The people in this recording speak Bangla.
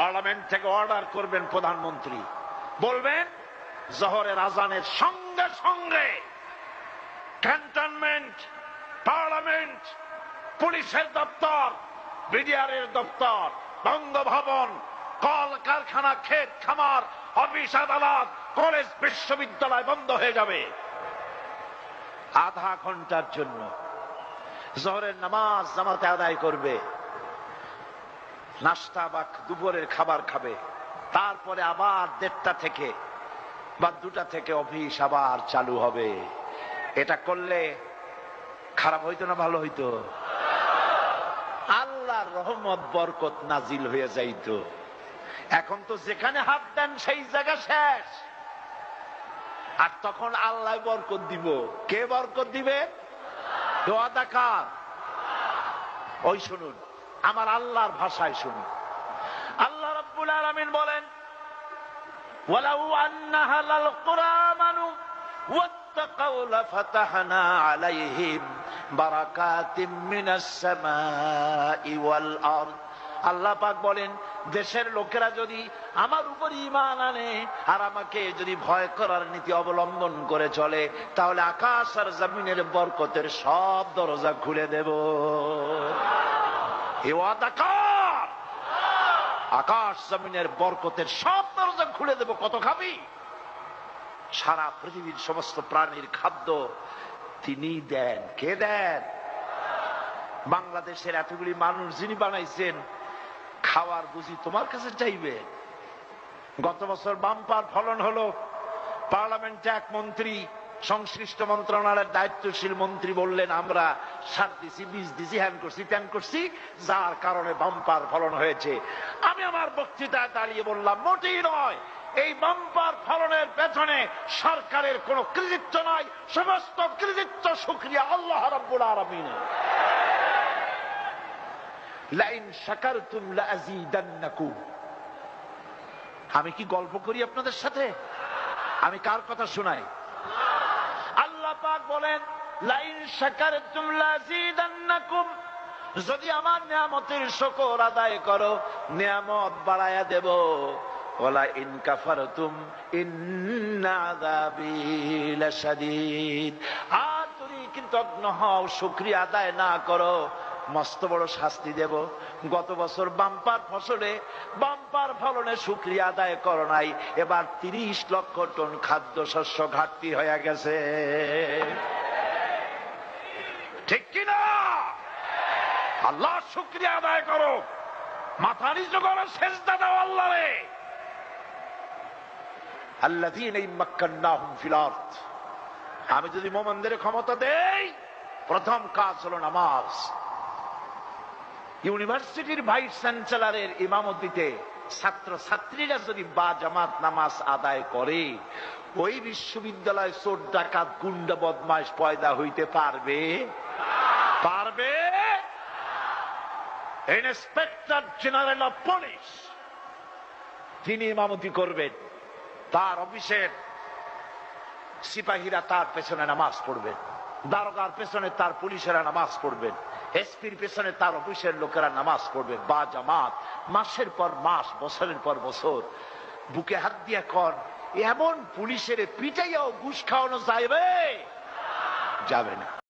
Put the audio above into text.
পার্লামেন্ট থেকে অর্ডার করবেন প্রধানমন্ত্রী। বলবেন, জহরের আজানের সঙ্গে সঙ্গে ক্যান্টনমেন্ট, পার্লামেন্ট, পুলিশের দপ্তর, বিডিআরের দপ্তর, বঙ্গভবন কল কারখানা ক্ষেত, খামার, অফিস, আদালত, কলেজ, বিশ্ববিদ্যালয় বন্ধ হয়ে যাবে। আধা ঘণ্টার জন্য জহরের নামাজ জামাতে আদায় করবে। নাস্তা বা দুপুরের খাবার খাবে। তারপরে আবার দেড়টা থেকে বা দুটা থেকে অফিস আবার চালু হবে। এটা করলে খারাপ হইতো না, ভালো হইতো? আল্লাহর রহমত, বরকত নাজিল হয়ে যাইতো। এখন তো যেখানে হাত দেন, সেই জায়গা শেষ। আর তখন আল্লাহ বরকত দিব। কে বরকত দিবে? দোয়া দেখার। ওই শুনুন আমার আল্লাহর ভাষায় শুনুন আল্লাহ রাব্বুল আলামিন বলেন ولو أن أهل القرى آمنوا واتقوا لفتحنا عليهم بركات من السماء والأرض আল্লাহ পাক বলেন দেশের লোকেরা যদি আমার উপর ইমান আনে আর আমাকে যদি ভয় করার নীতি অবলম্বন করে চলে তাহলে আকাশ আর জমিনের বরকতের সব দরজা খুলে দেব এ ওয়াদা কার? আকাশ জমিনের বরকতের সব দরজা খুলে দেব, কত খাবি? সারা পৃথিবীর সমস্ত প্রাণীর খাদ্য তিনি দেন। কে দেন? বাংলাদেশের এতগুলি মানুষ যিনি বানাইছেন, খাওয়ার বুঝি তোমার কাছে চাইবে? গত বছর বাম্পার ফলন হলো পার্লামেন্টে এক মন্ত্রী সংশ্লিষ্ট মন্ত্রণালয়ের দায়িত্বশীল মন্ত্রী বললেন, আমরা সার দিছি, বীজ দিছি, হ্যান করছি, ত্যান করছি, যার কারণে বাম্পার ফলন হয়েছে। আমি আমার বক্তৃতায় দাঁড়িয়ে বললাম, মোটেই নয়। এই বাম্পার ফলনের পেছনে সরকারের কোন কৃতিত্ব নাই। সমস্ত কৃতিত্ব সুক্রিয়া আল্লাহ রাব্বুল লাযীদান্নাকুম আমি কি গল্প করি আপনাদের সাথে? আমি কার কথা শোনাই? পাক বলেন, লাইন শাকার তুমলা জিদান্নাকুম যদি আমার নিয়ামতের শকর আদায় করো, নিয়ামত বাড়ায়া দেব। OLA in আযাবি লাশাদীদ। আর তুমি কৃতজ্ঞ হও, শুক্রিয়া আদায় না করো। মস্ত বড় শাস্তি দেব। গত বছর বাম্পার ফসলে, বাম্পার ফলনে শুক্রিয়া আদায় করো নাই। এবার তিরিশ লক্ষ টন খাদ্য শস্য ঘাটতি হয়ে গেছে। ঠিক কিনা? আল্লাহ শুক্রিয়া আদায় করো। মাথা নিচু করো শেষ দাদা আল্লাহ রে আল্লাহ আমি যদি মোমনদের ক্ষমতা দেই, প্রথম কাজ হলো নামাজ। ইউনিভার্সিটির ভাইস চ্যান্সেলারের ইমামতিতে ছাত্র ছাত্রীরা যদি বা জামাত নামাজ আদায় করে, ওই বিশ্ববিদ্যালয় চোর ডাকাত গুন্ডা বদমাস পয়দা হইতে পারবে? পারবে? ইন্সপেক্টর জেনারেল অফ পুলিশ তিনি ইমামতি করবেন, তার অফিসের সিপাহীরা তার পেছনে নামাজ পড়বেন। দারোগার পেছনে তার পুলিশেরা নামাজ পড়বেন। এসপির পেছনে তার অফিসের লোকেরা নামাজ পড়বে বা জামাত, মাসের পর মাস, বছরের পর বছর। বুকে হাত দিয়া কর, এমন পুলিশের পিটাইয়াও ঘুষ খাওয়ানো যাইবে? যাবে না।